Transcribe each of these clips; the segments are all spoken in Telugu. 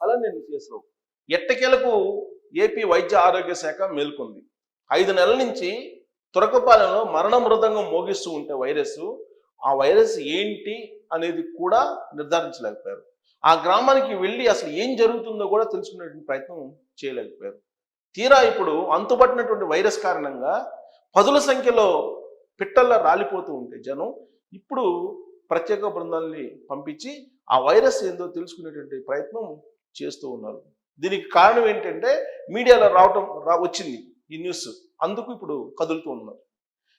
అలానే నిత్యేశ్వరరావు ఎట్టకేలకు ఏపీ వైద్య ఆరోగ్య శాఖ మేల్కొంది. ఐదు నెలల నుంచి తురకపాలెంలో మరణ మృదంగం మోగిస్తూ ఉంటే వైరస్ ఆ వైరస్ ఏంటి అనేది కూడా నిర్ధారించలేకపోయారు. ఆ గ్రామానికి వెళ్ళి అసలు ఏం జరుగుతుందో కూడా తెలుసుకునేటువంటి ప్రయత్నం చేయలేకపోయారు. తీరా ఇప్పుడు అంతుపట్టినటువంటి వైరస్ కారణంగా పదుల సంఖ్యలో పిట్టల్లా రాలిపోతూ ఉంటే జనం ఇప్పుడు ప్రత్యేక బృందాల్ని పంపించి ఆ వైరస్ ఏందో తెలుసుకునేటువంటి ప్రయత్నం చేస్తూ ఉన్నారు. దీనికి కారణం ఏంటంటే మీడియాలో రావటం రా వచ్చింది ఈ న్యూస్. అందుకు ఇప్పుడు కదులుతూ ఉన్నారు.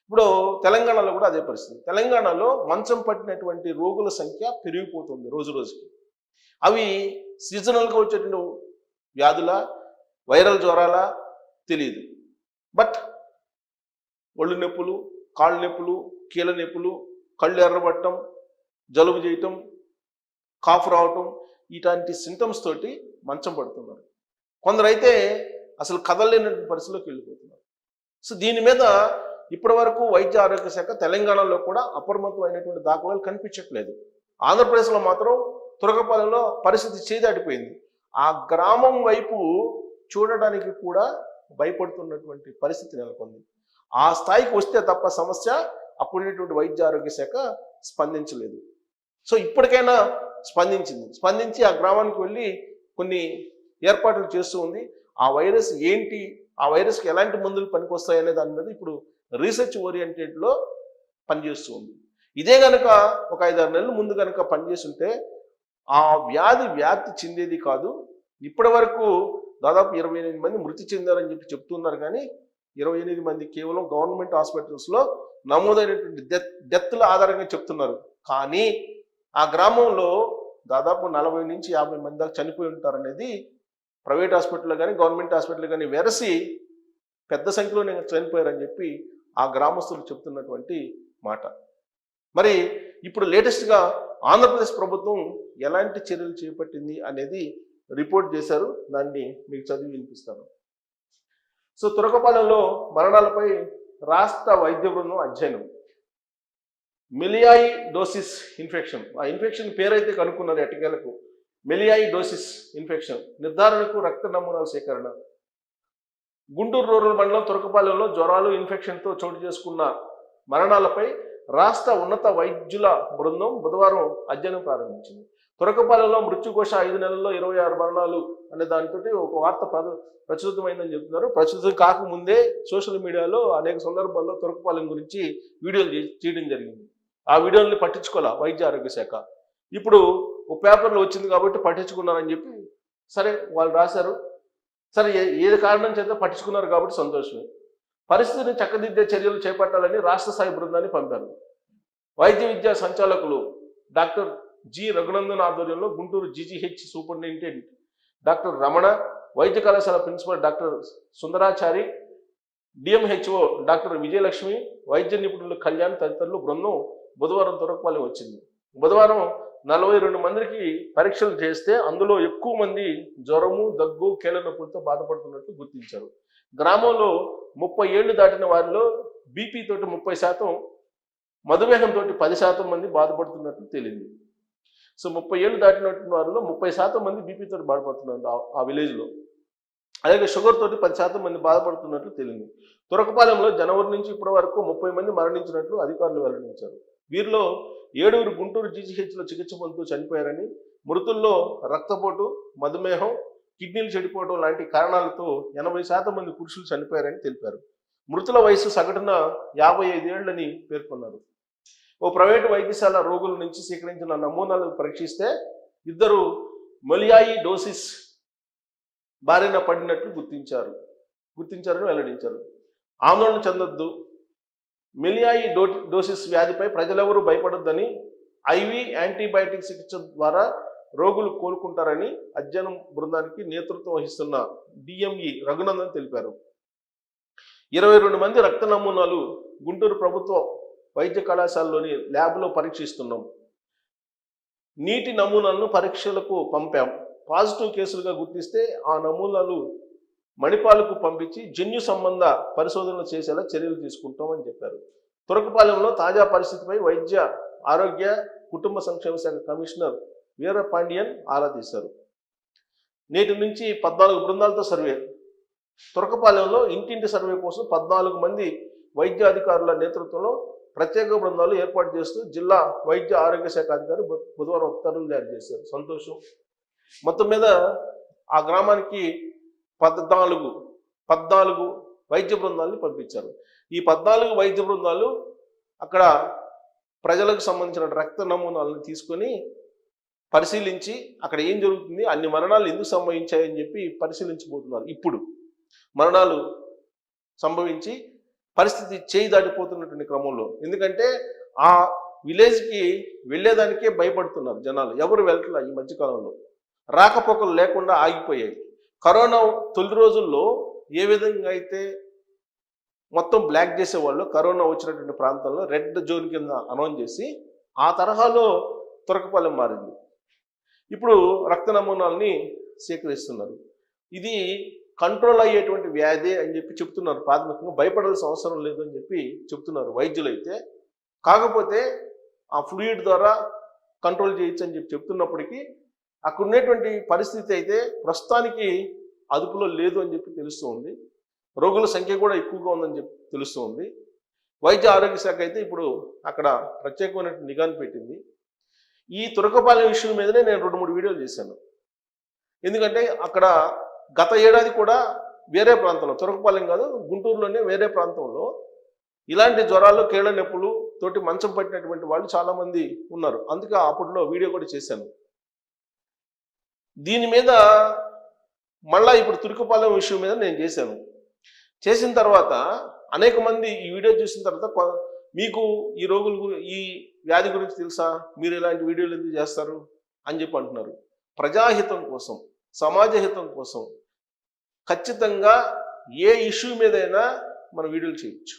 ఇప్పుడు తెలంగాణలో కూడా అదే పరిస్థితి. తెలంగాణలో మంచం పట్టినటువంటి రోగుల సంఖ్య పెరిగిపోతుంది రోజు రోజుకి. అవి సీజనల్గా వచ్చేటువంటి వ్యాధుల వైరల్ జ్వరాల తెలియదు బట్ ఒళ్ళు నొప్పులు కాళ్ళు నొప్పులు కీళ్ళ నొప్పులు కళ్ళు ఎర్రబట్టడం జలుబు చేయటం కాఫ్ రావటం ఇటువంటి సింటమ్స్ తోటి మంచం పడుతున్నారు. కొందరైతే అసలు కదలలేనటువంటి పరిస్థితిలోకి వెళ్ళిపోతున్నారు. సో దీని మీద ఇప్పటి వరకు వైద్య ఆరోగ్య శాఖ తెలంగాణలో కూడా అప్రమత్తమైనటువంటి దాఖలాలు కనిపించట్లేదు. ఆంధ్రప్రదేశ్లో మాత్రం తురకపాలెంలో పరిస్థితి చేదాటిపోయింది. ఆ గ్రామం వైపు చూడడానికి కూడా భయపడుతున్నటువంటి పరిస్థితి నెలకొంది. ఆ స్థాయికి వస్తే తప్ప సమస్య అప్పుడున్నటువంటి వైద్య ఆరోగ్య శాఖ స్పందించలేదు. సో ఇప్పటికైనా స్పందించింది. స్పందించి ఆ గ్రామానికి వెళ్ళి కొన్ని ఏర్పాట్లు చేస్తూ ఉంది. ఆ వైరస్ ఏంటి? ఆ వైరస్కి ఎలాంటి మందులు పనికొస్తాయనే దాని మీద ఇప్పుడు రీసెర్చ్ ఓరియంటెడ్లో పనిచేస్తూ ఉంది. ఇదే కనుక ఒక ఐదారు నెలల ముందు కనుక పనిచేస్తుంటే ఆ వ్యాధి వ్యాప్తి చెందేది కాదు. ఇప్పటి వరకు దాదాపు ఇరవై ఎనిమిది మంది మృతి చెందారని చెప్పి చెప్తున్నారు కానీ ఇరవై ఎనిమిది మంది కేవలం గవర్నమెంట్ హాస్పిటల్స్లో నమోదైనటువంటి డెత్ డెత్ల ఆధారంగా చెప్తున్నారు. కానీ ఆ గ్రామంలో దాదాపు నలభై నుంచి యాభై మంది దాకా చనిపోయి ఉంటారనేది ప్రైవేట్ హాస్పిటల్ కానీ గవర్నమెంట్ హాస్పిటల్ కానీ వెరసి పెద్ద సంఖ్యలో నేను చనిపోయారని చెప్పి ఆ గ్రామస్తులు చెప్తున్నటువంటి మాట. మరి ఇప్పుడు లేటెస్ట్గా ఆంధ్రప్రదేశ్ ప్రభుత్వం ఎలాంటి చర్యలు చేపట్టింది అనేది రిపోర్ట్ చేశారు. దాన్ని మీకు చదివి వినిపిస్తాను. సో తురకపాలెంలో మరణాలపై రాష్ట్ర వైద్య బృందం అధ్యయనం. మెలియాయి డోసిస్ ఇన్ఫెక్షన్. ఆ ఇన్ఫెక్షన్ పేరైతే కనుక్కున్నారు ఎటకేలకు మెలియాయి డోసిస్ ఇన్ఫెక్షన్. నిర్ధారణకు రక్త నమూనాల సేకరణ. గుంటూరు రూరల్ మండలం తురకపాలెంలో జ్వరాలు ఇన్ఫెక్షన్తో చోటు చేసుకున్న మరణాలపై రాష్ట్ర ఉన్నత వైద్యుల బృందం బుధవారం అధ్యయనం ప్రారంభించింది. తురకపాలెంలో మృత్యుకోశ ఐదు నెలల్లో ఇరవై ఆరు మరణాలు అనే దానితో ఒక వార్త ప్రచురితమైందని చెప్తున్నారు. ప్రచురితం కాకముందే సోషల్ మీడియాలో అనేక సందర్భాల్లో తురకపాలెం గురించి వీడియోలు తీయడం చేయడం జరిగింది. ఆ వీడియోల్ని పట్టించుకోవాలా వైద్య ఆరోగ్య శాఖ. ఇప్పుడు ఒక పేపర్లో వచ్చింది కాబట్టి పట్టించుకున్నారని చెప్పి సరే వాళ్ళు రాశారు. సరే ఏది కారణం చేత పట్టించుకున్నారు కాబట్టి సంతోషమే. పరిస్థితిని చక్కదిద్దే చర్యలు చేపట్టాలని రాష్ట్ర స్థాయి బృందాన్ని పంపారు. వైద్య విద్యా సంచాలకులు డాక్టర్ జి. రఘునందన్ ఆధ్వర్యంలో Guntur GGH superintendent doctor Ramana వైద్య కళాశాల principal doctor Sundarachari DMHO doctor Vijayalakshmi వైద్య నిపుణులు కళ్యాణ్ తదితరులు బృందం బుధవారం తురకపాలెం వచ్చింది. బుధవారం నలభై రెండు మందికి పరీక్షలు చేస్తే అందులో ఎక్కువ మంది జ్వరము దగ్గు కీళ్ళ నొప్పులతో బాధపడుతున్నట్లు గుర్తించారు. గ్రామంలో ముప్పై ఏళ్ళు దాటిన వారిలో బీపీ తోటి ముప్పై శాతం మధుమేహంతో పది శాతం మంది బాధపడుతున్నట్లు తేలింది. సో ముప్పై ఏళ్ళు దాటినటువంటి వారిలో ముప్పై శాతం మంది బీపీతో బాధపడుతున్నారు ఆ- ఆ విలేజ్లో. అలాగే షుగర్ తోటి పది శాతం మంది బాధపడుతున్నట్లు తేలింది. తురకపాలెంలో జనవరి నుంచి ఇప్పటి వరకు ముప్పై మంది మరణించినట్లు అధికారులు వెల్లడించారు. వీరిలో ఏడుగురు గుంటూరు జీజీహెచ్లో చికిత్స పొందుతూ చనిపోయారని మృతుల్లో రక్తపోటు మధుమేహం కిడ్నీలు చెడిపోవడం లాంటి కారణాలతో ఎనభై శాతం మంది పురుషులు చనిపోయారని తెలిపారు. మృతుల వయసు సగటున యాభై ఐదేళ్ళని పేర్కొన్నారు. ఓ ప్రైవేటు వైద్యశాల రోగుల నుంచి సేకరించిన నమూనాలు పరీక్షిస్తే ఇద్దరు మొలియాయి డోసిస్ బారిన పడినట్లు గుర్తించారు గుర్తించారని వెల్లడించారు. ఆందోళన చెందొద్దు మిలియాయి డో డోసిస్ వ్యాధిపై ప్రజలెవరూ భయపడొద్దని ఐవి యాంటీబయాటిక్ చికిత్స ద్వారా రోగులు కోలుకుంటారని అధ్యయనం బృందానికి నేతృత్వం వహిస్తున్న డిఎంఈ రఘునందన్ తెలిపారు. ఇరవై రెండు మంది రక్త నమూనాలు గుంటూరు ప్రభుత్వ వైద్య కళాశాలలోని ల్యాబ్లో పరీక్షిస్తున్నాం. నీటి నమూనాలను పరీక్షలకు పంపాం. పాజిటివ్ కేసులుగా గుర్తిస్తే ఆ నమూనాలు మణిపాల్కు పంపించి జన్యు సంబంధ పరిశోధనలు చేసేలా చర్యలు తీసుకుంటామని చెప్పారు. తురకపాలెంలో తాజా పరిస్థితిపై వైద్య ఆరోగ్య కుటుంబ సంక్షేమ శాఖ కమిషనర్ వీర పాండియన్ ఆరా తీశారు. నేటి నుంచి పద్నాలుగు బృందాలతో సర్వే. తురకపాలెంలో ఇంటింటి సర్వే కోసం పద్నాలుగు మంది వైద్య అధికారుల నేతృత్వంలో ప్రత్యేక బృందాలు ఏర్పాటు చేస్తూ జిల్లా వైద్య ఆరోగ్య శాఖ అధికారి బుధవారం ఉత్తర్వులు జారీ చేశారు. సంతోషం. మొత్తం మీద ఆ గ్రామానికి పద్నాలుగు పద్నాలుగు వైద్య బృందాలని పంపించారు. ఈ పద్నాలుగు వైద్య బృందాలు అక్కడ ప్రజలకు సంబంధించిన రక్త నమూనాలను తీసుకొని పరిశీలించి అక్కడ ఏం జరుగుతుంది అన్ని మరణాలు ఎందుకు సంభవించాయని చెప్పి పరిశీలించబోతున్నారు. ఇప్పుడు మరణాలు సంభవించి పరిస్థితి చేయి దాటిపోతున్నటువంటి క్రమంలో. ఎందుకంటే ఆ విలేజ్కి వెళ్ళేదానికే భయపడుతున్నారు జనాలు. ఎవరు వెళ్ళట్లా ఈ మధ్యకాలంలో? రాకపోకలు లేకుండా ఆగిపోయాయి. కరోనా తొలి రోజుల్లో ఏ విధంగా అయితే మొత్తం బ్లాక్ చేసేవాళ్ళు కరోనా వచ్చినటువంటి ప్రాంతంలో రెడ్ జోన్ కింద అనౌన్స్ చేసి ఆ తరహాలో తురకపాలెం మారింది. ఇప్పుడు రక్త నమూనాల్ని సేకరిస్తున్నారు. ఇది కంట్రోల్ అయ్యేటువంటి వ్యాధి అని చెప్పి చెప్తున్నారు ప్రాథమికంగా. భయపడాల్సిన అవసరం లేదు అని చెప్పి చెప్తున్నారు వైద్యులు అయితే. కాకపోతే ఆ ఫ్లూయిడ్ ద్వారా కంట్రోల్ చేయొచ్చు అని చెప్పి చెప్తున్నప్పటికీ అక్కడ ఉన్నటువంటి పరిస్థితి అయితే ప్రస్తుతానికి అదుపులో లేదు అని చెప్పి తెలుస్తూ ఉంది. రోగుల సంఖ్య కూడా ఎక్కువగా ఉందని చెప్పి తెలుస్తూ ఉంది. వైద్య ఆరోగ్య శాఖ అయితే ఇప్పుడు అక్కడ ప్రత్యేకమైన నిఘాను పెట్టింది. ఈ తురకపాలెం విషయం మీదనే నేను రెండు మూడు వీడియోలు చేశాను. ఎందుకంటే అక్కడ గత ఏడాది కూడా వేరే ప్రాంతంలో తురకపాలెం కాదు గుంటూరులోనే వేరే ప్రాంతంలో ఇలాంటి జ్వరాలు కీళ్ళ నొప్పులు తోటి మంచం పట్టినటువంటి వాళ్ళు చాలామంది ఉన్నారు. అందుకే అప్పట్లో వీడియో కూడా చేశాను. దీని మీద మళ్ళా ఇప్పుడు తురుకుపాలెం విషయం మీద నేను చేశాను. చేసిన తర్వాత అనేక మంది ఈ వీడియో చూసిన తర్వాత మీకు ఈ రోగుల ఈ వ్యాధి గురించి తెలుసా? మీరు ఇలాంటి వీడియోలు ఎందుకు చేస్తారు? అని చెప్పి అంటున్నారు. ప్రజాహితం కోసం సమాజ హితం కోసం ఖచ్చితంగా ఏ ఇష్యూ మీదైనా మనం వీడియోలు చేయొచ్చు.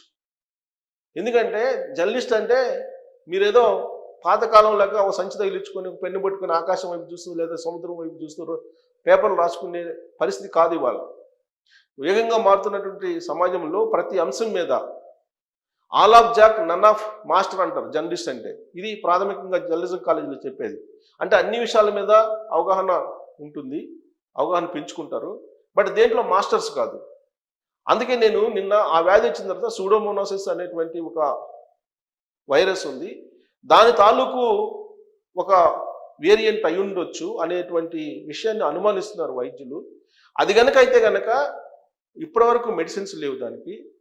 ఎందుకంటే జర్నలిస్ట్ అంటే మీరేదో పాతకాలం లాగా ఒక సంచి తగిలించుకొని పెన్ను పట్టుకుని ఆకాశం వైపు చూస్తూ లేదా సముద్రం వైపు చూస్తూ పేపర్లు రాసుకునే పరిస్థితి కాదు ఇవాళ. వేగంగా మారుతున్నటువంటి సమాజంలో ప్రతి అంశం మీద all of jack none of master అంటారు జర్నలిస్ట్ అంటే. ఇది ప్రాథమికంగా జర్నలిజం కాలేజీలో చెప్పేది. అంటే అన్ని విషయాల మీద అవగాహన ఉంటుంది అవగాహన పెంచుకుంటారు. బట్ దేంట్లో మాస్టర్స్ కాదు. అందుకే నేను నిన్న ఆ వ్యాధి వచ్చిన తర్వాత సూడోమోనోసిస్ అనేటువంటి ఒక వైరస్ ఉంది. దాని తాలూకు ఒక వేరియంట్ అయి ఉండొచ్చు అనేటువంటి విషయాన్ని అనుమానిస్తున్నారు వైద్యులు. అది గనక అయితే గనక ఇప్పటివరకు మెడిసిన్స్ లేవు దానికి.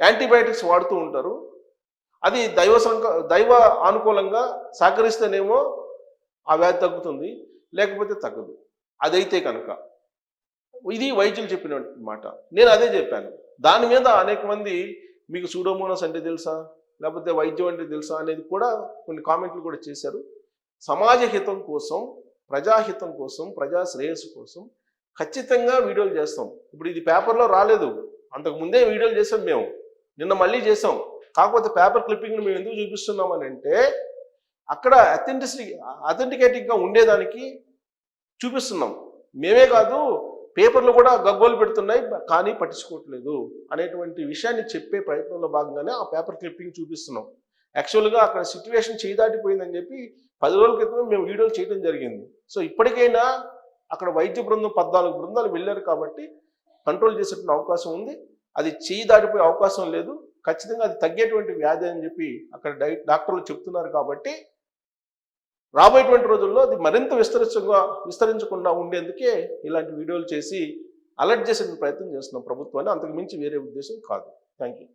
యాంటీబయాటిక్స్ వాడుతూ ఉంటారు. అది దైవ సంక దైవ అనుకూలంగా సహకరిస్తేనేమో ఆ వ్యాధి తగ్గుతుంది లేకపోతే తగ్గదు. అదైతే కనుక ఇది వైద్యులు చెప్పిన మాట. నేను అదే చెప్పాను. దాని మీద అనేక మంది మీకు సూడోమోనస్ అంటే తెలుసా? లేకపోతే వైద్యం అంటే తెలుసా అనేది కూడా కొన్ని కామెంట్లు కూడా చేశారు. సమాజ హితం కోసం ప్రజాహితం కోసం ప్రజా శ్రేయస్సు కోసం ఖచ్చితంగా వీడియోలు చేస్తాం. ఇప్పుడు ఇది పేపర్లో రాలేదు. అంతకు ముందే వీడియోలు చేసాం మేము. నిన్న మళ్ళీ చేసాం కాకపోతే పేపర్ క్లిప్పింగ్ని మేము ఎందుకు చూపిస్తున్నామని అంటే అక్కడ అథెంటిసిటీ అథెంటికేటింగ్గా ఉండేదానికి చూపిస్తున్నాం. మేమే కాదు పేపర్లు కూడా గగ్గోలు పెడుతున్నాయి కానీ పట్టించుకోవట్లేదు అనేటువంటి విషయాన్ని చెప్పే ప్రయత్నంలో భాగంగానే ఆ పేపర్ క్లిప్పింగ్ చూపిస్తున్నాం. యాక్చువల్గా అక్కడ సిచ్యువేషన్ చేయి దాటిపోయిందని చెప్పి పది రోజుల క్రితం మేము వీడియోలు చేయడం జరిగింది. సో ఇప్పటికైనా అక్కడ వైద్య బృందం పద్నాలుగు బృందాలు వెళ్ళారు కాబట్టి కంట్రోల్ చేసేటువంటి అవకాశం ఉంది. అది చేయి దాటిపోయే అవకాశం లేదు. ఖచ్చితంగా అది తగ్గేటువంటి వ్యాధి అని చెప్పి అక్కడ డాక్టర్లు చెప్తున్నారు కాబట్టి రాబోయేటువంటి రోజుల్లో అది మరింత విస్తరించగా విస్తరించకుండా ఉండేందుకే ఇలాంటి వీడియోలు చేసి అలర్ట్ చేసే ప్రయత్నం చేస్తున్నాం ప్రభుత్వాన్ని. అంతకు మించి వేరే ఉద్దేశం కాదు. Thank you